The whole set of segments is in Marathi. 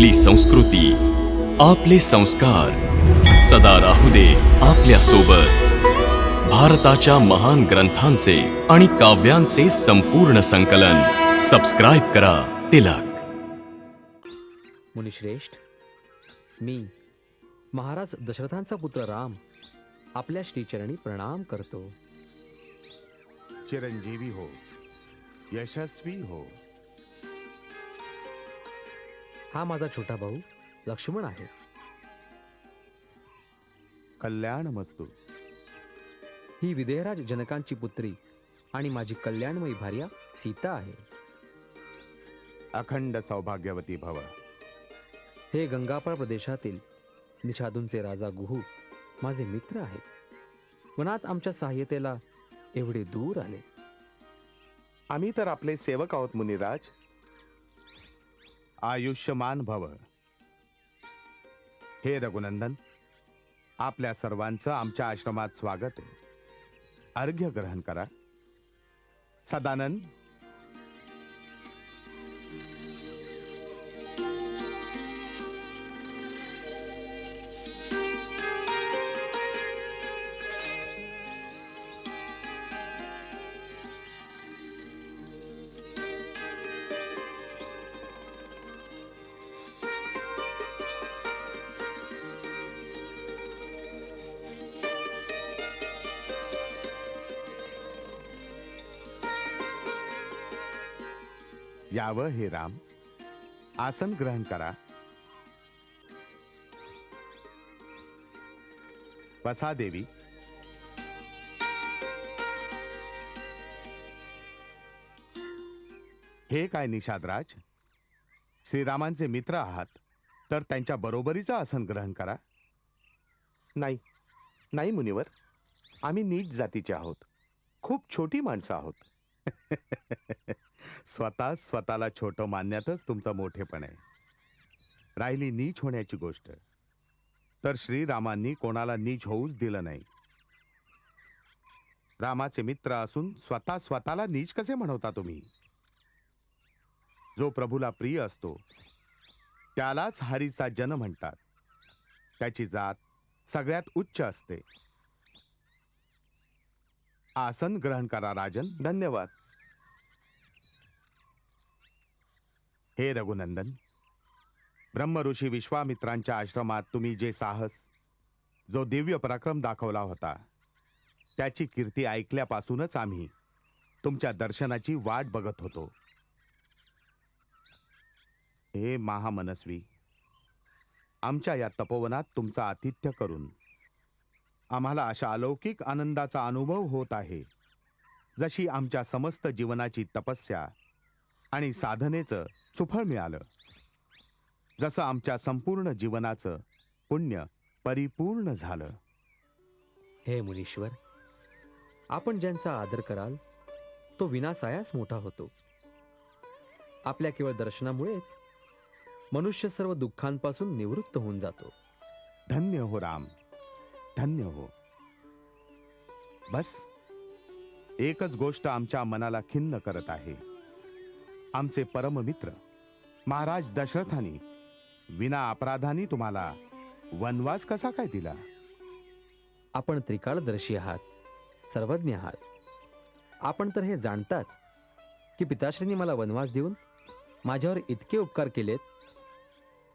आपली संस्कृती आपले संस्कार. सदा राहू दे आपल्यासोबत भारताच्या महान ग्रंथांचे आणि काव्यांचे संपूर्ण संकलन. सबस्क्राईब करा तिलक. मुनिश्रेष्ठ मी महाराज दशरथांचा पुत्र राम आपल्या श्रीचरणी प्रणाम करतो. चिरंजीवी हो यशस्वी हो. हा माझा छोटा भाऊ लक्ष्मण आहे. कल्याण मस्तू ही विदेहराज जनकांची पुत्री आणि माझी कल्याणमयी भार्या सीता आहे. अखंड सौभाग्यवती भव. हे गंगापाळ प्रदेशातील निषादूंचे राजा गुहू माझे मित्र आहेत. वनात आमच्या सहाय्यतेला एवढे दूर आले. आम्ही तर आपले सेवक आहोत मुनिराज. आयुष्यमान भव. हे रघुनंदन आपल्या सर्वांचं आमच्या आश्रमात स्वागत आहे. अर्घ्य ग्रहण करा. सदानंद यावं हे राम. आसन ग्रहण करा. बसा देवी. हे काय निषादराज? श्रीरामांचे मित्र आहात तर त्यांच्या बरोबरीचं आसन ग्रहण करा. नाही नाही मुनिवर आम्ही नीच जातीचे आहोत. खूप छोटी माणसं आहोत. स्वतः स्वतःला छोटं मानण्यातच तुमचं मोठेपण आहे. राहिली नीच होण्याची गोष्ट. तर श्रीरामांनी कोणाला नीच होऊच दिलं नाही. रामाचे मित्र असून स्वतः स्वतःला नीच कसे म्हणवता तुम्ही? जो प्रभूला प्रिय असतो त्यालाच हरीचा जन म्हणतात. त्याची जात सगळ्यात उच्च असते. आसन ग्रहण करा राजन. धन्यवाद. हे रघुनंदन ब्रह्मऋषी विश्वामित्रांच्या आश्रमात तुम्ही जे साहस जो दिव्य पराक्रम दाखवला होता त्याची कीर्ती ऐकल्यापासूनच आम्ही तुमच्या दर्शनाची वाट बघत होतो. हे महामनस्वी आमच्या या तपोवनात तुमचं आतिथ्य करून आम्हाला अशा अलौकिक आनंदाचा अनुभव होत आहे जशी आमच्या समस्त जीवनाची तपस्या आणि साधनेचं सुफळ मिळालं. जसं आमच्या संपूर्ण जीवनाचं पुण्य परिपूर्ण झालं. हे मुनीश्वर आपण ज्यांचा आदर कराल तो विनासायास मोठा होतो. आपल्या केवळ दर्शनामुळेच मनुष्य सर्व दुःखांपासून निवृत्त होऊन जातो. धन्य हो राम धन्य हो. बस एकच गोष्ट आमच्या मनाला खिन्न करत आहे. आमचे परममित्र. महाराज दशरथानी विना अपराधानी तुम्हाला वनवास कसा काय दिला? आपण त्रिकाळदर्शी आहात सर्वज्ञ आहात. आपण तर हे जाणताच की पिताश्रींनी मला वनवास देऊन माझ्यावर इतके उपकार केलेत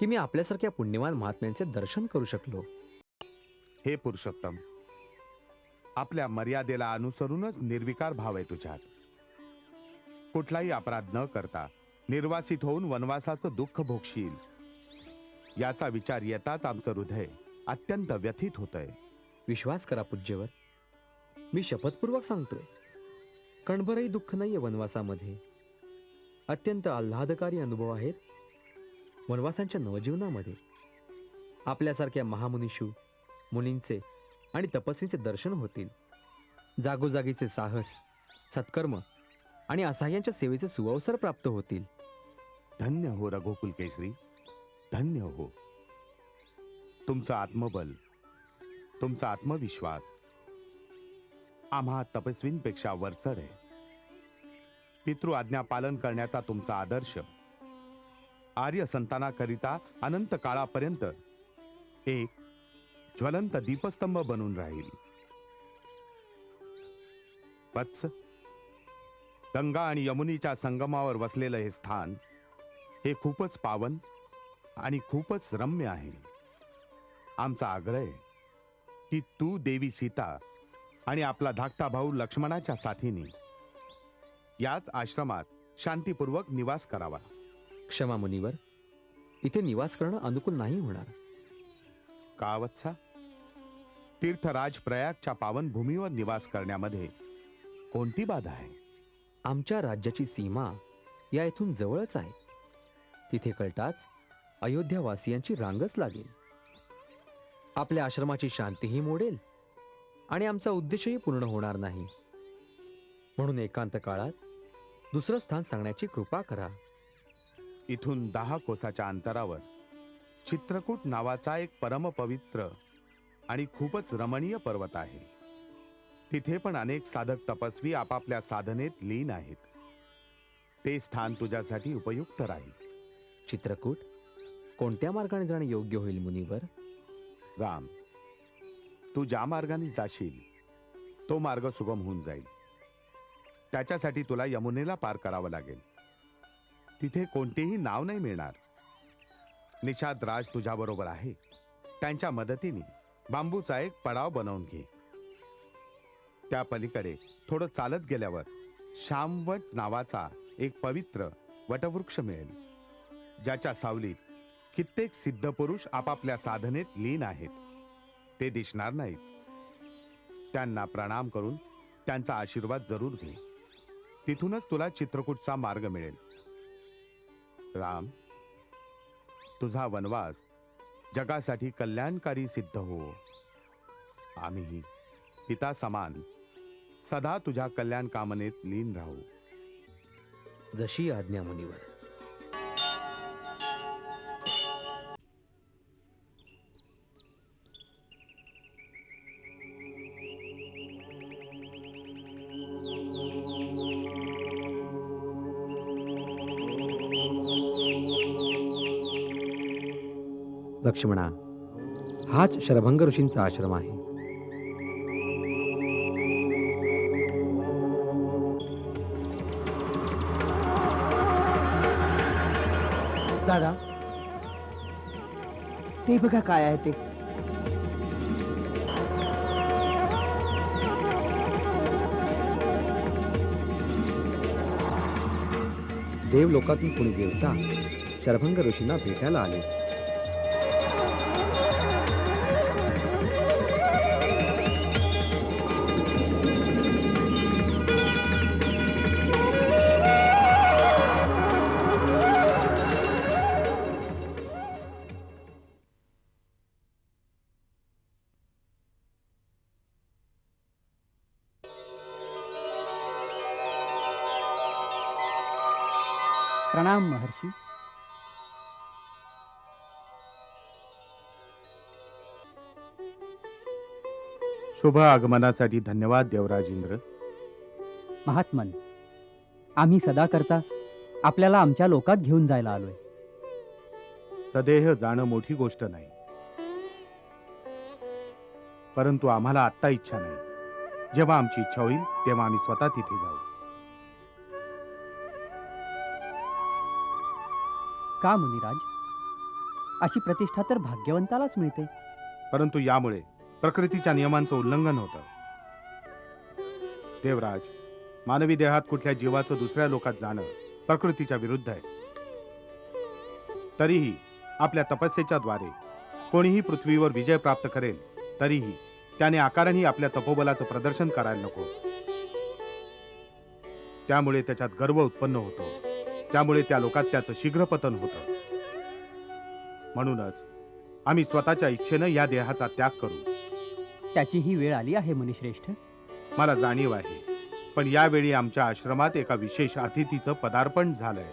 की मी आपल्यासारख्या पुण्यवान महात्म्यांचे दर्शन करू शकलो. हे पुरुषोत्तम आपल्या मर्यादेला अनुसरूनच निर्विकार भाव आहे तुझ्यात. कुठलाही अपराध न करता निर्वासित होऊन वनवासाचं दुःख भोगशील. याचा विचार येताच आमचं हृदय अत्यंत व्यथित होतंय. विश्वास करा पूज्यवर. मी शपथपूर्वक सांगतोय. कणभरही दुःख नाहीये वनवासामध्ये. अत्यंत आल्हादकारी अनुभव आहेत वनवासांच्या नवजीवनामध्ये. आपल्यासारख्या महामुनिषू मुनींचे आणि तपस्वीचे दर्शन होतील. जागोजागीचे साहस सत्कर्म आणि असह्यांच्या सेवेचे सुअवसर प्राप्त होतील. धन्य हो रघुकुल केसरी. धन्य हो. तुमचं आत्मबल तुमचा आत्मविश्वास आम्हा तपस्वींपेक्षा वरचढ आहे. पितृ आज्ञा पालन करण्याचा तुमचा आदर्श आर्य संतानाकरिता अनंत काळापर्यंत एक ज्वलंत दीपस्तंभ बनून राहील. वत्स गंगा आणि यमुनीच्या संगमावर वसलेलं हे स्थान हे खूपच पावन आणि खूपच रम्य आहे. आमचा आग्रह आहे की तू देवी सीता आणि आपला धाकटा भाऊ लक्ष्मणाच्या साथीने याच आश्रमात शांतीपूर्वक निवास करावा. क्षमा मुनिवर इथे निवास करणं अनुकूल नाही होणार. का वत्सा? तीर्थराज प्रयागच्या पावनभूमीवर निवास करण्यामध्ये कोणती बाधा आहे? आमच्या राज्याची सीमा या इथून जवळच आहे. तिथे कळताच अयोध्यावासियांची रांगच लागेल. आपल्या आश्रमाची शांतीही मोडेल आणि आमचा उद्देशही पूर्ण होणार नाही. म्हणून एकांत काळात दुसरं स्थान सांगण्याची कृपा करा. इथून दहा कोसाच्या अंतरावर चित्रकूट नावाचा एक परमपवित्र आणि खूपच रमणीय पर्वत आहे. तिथे पण अनेक साधक तपस्वी आपापल्या साधनेत लीन आहेत. ते स्थान तुझ्यासाठी उपयुक्त राहील. चित्रकूट कोणत्या मार्गाने जाणे योग्य होईल मुनिवर? राम तू ज्या मार्गाने जाशील तो मार्ग सुगम होऊन जाईल. त्याच्यासाठी तुला यमुनेला पार करावं लागेल. तिथे कोणतेही नाव नाही मिळणार. निषाद राज तुझ्याबरोबर आहे. त्यांच्या मदतीने बांबूचा एक पडाव बनवून घे. त्या पलीकडे थोडं चालत गेल्यावर श्यामवट नावाचा एक पवित्र वटवृक्ष मिळेल. ज्याच्या सावलीत कित्येक सिद्ध पुरुष आपापल्या साधनेत लीन आहेत. ते दिसणार नाहीत. त्यांना प्रणाम करून त्यांचा आशीर्वाद जरूर घे. तिथूनच तुला चित्रकूटचा मार्ग मिळेल. राम तुझा वनवास जगासाठी कल्याणकारी सिद्ध हो. आम्ही पिता समान सदा तुझ्या कल्याण कामनेत लीन राहू. जशी आज्ञा मुनिवर. लक्ष्मणा हाच शरभंग ऋषींचा आश्रम आहे. दादा ते बघा काय आहे ते. देवलोकातून कुणी देवता शरभंग ऋषींना भेटायला आले. प्रणाम महर्षी। शुभ आगमनासाठी धन्यवाद देवराज इंद्र महात्मन आम्ही सदा करता आपल्याला आमच्या लोकात घेऊन जायला आलोय। सदेह जाणं मोठी गोष्ट नाही। परंतु आम्हाला आत्ता इच्छा नाही। जेव्हा आमची इच्छा होईल तेव्हा आम्ही स्वतः तिथे जाऊ। का मुनिराज? अशी प्रतिष्ठा तर भाग्यवंतालाच मिळते. परंतु यामुळे प्रकृतीच्या नियमांचं उल्लंघन होतं. देवराज मानवी देहात कुठल्या जीवाचं दुसऱ्या लोकात जाणं प्रकृतीच्या विरुद्ध आहे. तरीही आपल्या तपस्येच्या द्वारे कोणीही पृथ्वीवर विजय प्राप्त करेल तरीही त्याने आकाराने आपल्या तपोबलाचं प्रदर्शन करायला नको. त्यामुळे त्याच्यात गर्व उत्पन्न होतो. त्यामुळे त्या लोकात त्याचं शीघ्र पतन होतं. म्हणूनच आम्ही स्वतःच्या इच्छेनं या देहाचा त्याग करू. त्याची ही वेळ आली आहे मुनिश्रेष्ठ? मला जाणीव आहे पण यावेळी आमच्या आश्रमात एका विशेष अतिथीचं पदार्पण झालंय.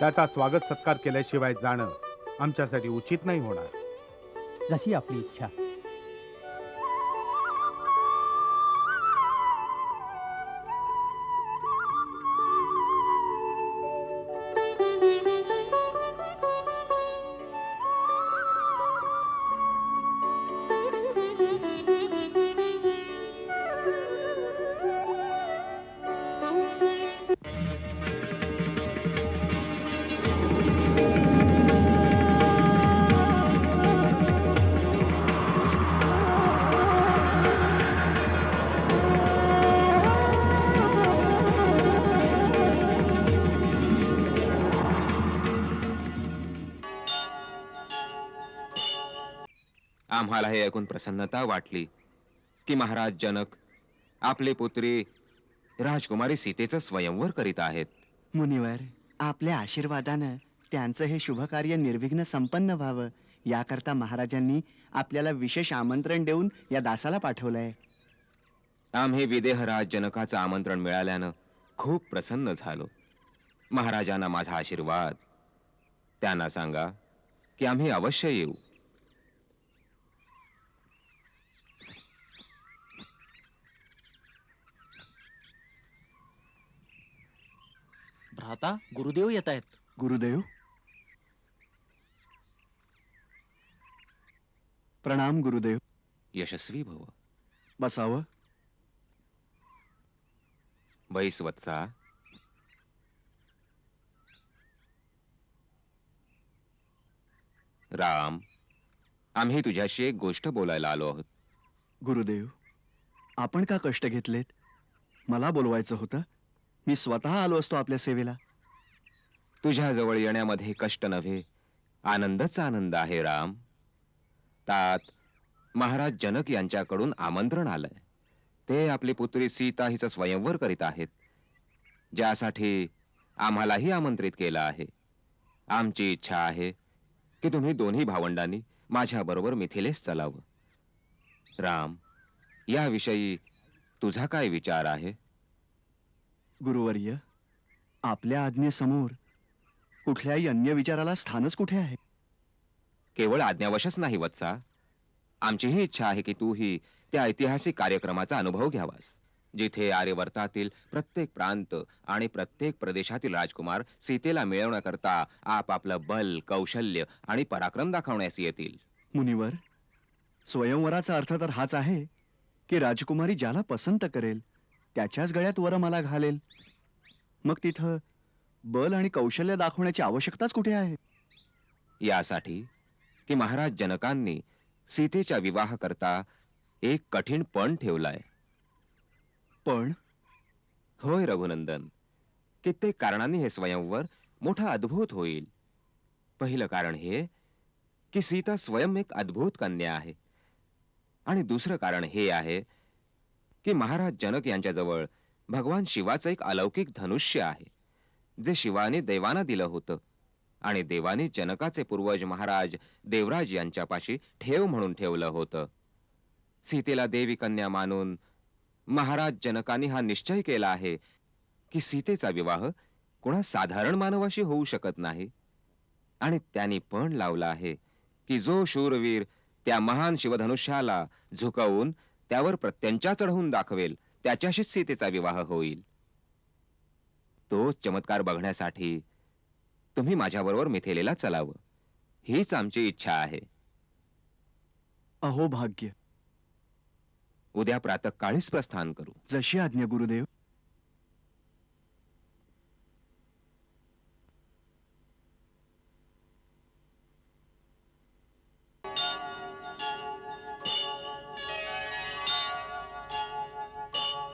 त्याचा स्वागत सत्कार केल्याशिवाय जाणं आमच्यासाठी उचित नाही होणार. जशी आपली इच्छा. आम्हाला हे ऐकून प्रसन्नता वाटली की महाराज जनक आपली पुत्री राजकुमारी सीतेचं स्वयंवर करीत आहेत. मुनिवर आपल्या आशीर्वादानं त्यांचं हे शुभ कार्य निर्विघ्न संपन्न व्हावं. याकरता महाराजांनी आपल्याला विशेष आमंत्रण देऊन या दासाला पाठवलंय. आम्ही विदेहराज जनकाचं आमंत्रण मिळाल्यानं खूप प्रसन्न झालो. महाराजांना माझा आशीर्वाद. त्यांना सांगा की आम्ही अवश्य येऊ. भ्राता गुरुदेव येत आहेत. गुरुदेव? प्रणाम गुरुदेव. यशस्वी भव. बसावं. बैस वत्सा. राम आम्ही तुझ्याशी एक गोष्ट बोलायला आलो आहोत. गुरुदेव आपण का कष्ट घेतलेत? मला बोलवायचं होतं. मी स्वतः आलो असतो आपल्या सेवेला. तुझ्याजवळ येण्यामध्ये कष्ट नव्हे आनंदच आनंद आहे राम. तात महाराज जनक यांच्याकडून आमंत्रण आलंय. ते आपली पुत्री सीता हिचं स्वयंवर करीत आहेत ज्यासाठी आम्हालाही आमंत्रित केलं आहे. आमची इच्छा आहे की तुम्ही दोन्ही भावंडांनी माझ्याबरोबर मिथिलेस चलावं. राम याविषयी तुझा काय विचार आहे? गुरुवर्य आपल्या आज्ञेसमोर कुठल्याही अन्य विचाराला स्थानच कुठे आहे? केवळ आज्ञावशच नाही वत्सा. आमचीही इच्छा आहे की तूही त्या ऐतिहासिक कार्यक्रमाचा अनुभव घ्यावास जिथे आर्यवर्तातील प्रत्येक प्रांत आणि प्रत्येक प्रदेशातील राजकुमार सीतेला मिळवण्याकरता आपापलं बल कौशल्य आणि पराक्रम दाखवण्यास येतील. मुनिवर स्वयंवराचा अर्थ तर हाच आहे की राजकुमारी ज्याला पसंत करेल त्याच्याच गळ्यात वर मला घालेल. मग तिथं बल आणि कौशल्य दाखवण्याची आवश्यकताच कुठे आहे? यासाठी की महाराज जनकांनी सीतेच्या विवाह करता एक कठीण पण ठेवलाय. पण? होय रघुनंदन कित्येक कारणांनी हे स्वयंवर मोठा अद्भुत होईल. पहिलं कारण हे की सीता स्वयं एक अद्भुत कन्या आहे. आणि दुसरं कारण हे आहे की महाराज जनक यांच्याजवळ भगवान शिवाचं एक अलौकिक धनुष्य आहे जे शिवाने देवाना दिलं होतं. आणि देवाने जनकाचे पूर्वज महाराज देवराज यांच्यापाशी ठेव म्हणून ठेवलं होतं. सीतेला देवी कन्या मानून महाराज जनकाने हा निश्चय केला आहे की सीतेचा विवाह कुणा साधारण मानवाशी होऊ शकत नाही. आणि त्यांनी पण लावला आहे की जो शूरवीर त्या महान शिवधनुष्याला झुकवून त्यावर प्रत्यंचा चढवून दाखवेल. त्याच्याशीच सीतेचा विवाह होईल. तोच चमत्कार बघण्यासाठी तुम्ही माझ्याबरोबर मिथिलेला चलावं. हीच आमची इच्छा आहे. अहो भाग्य. उद्या प्रातकाळीच प्रस्थान करू. जशी आज्ञा गुरुदेव.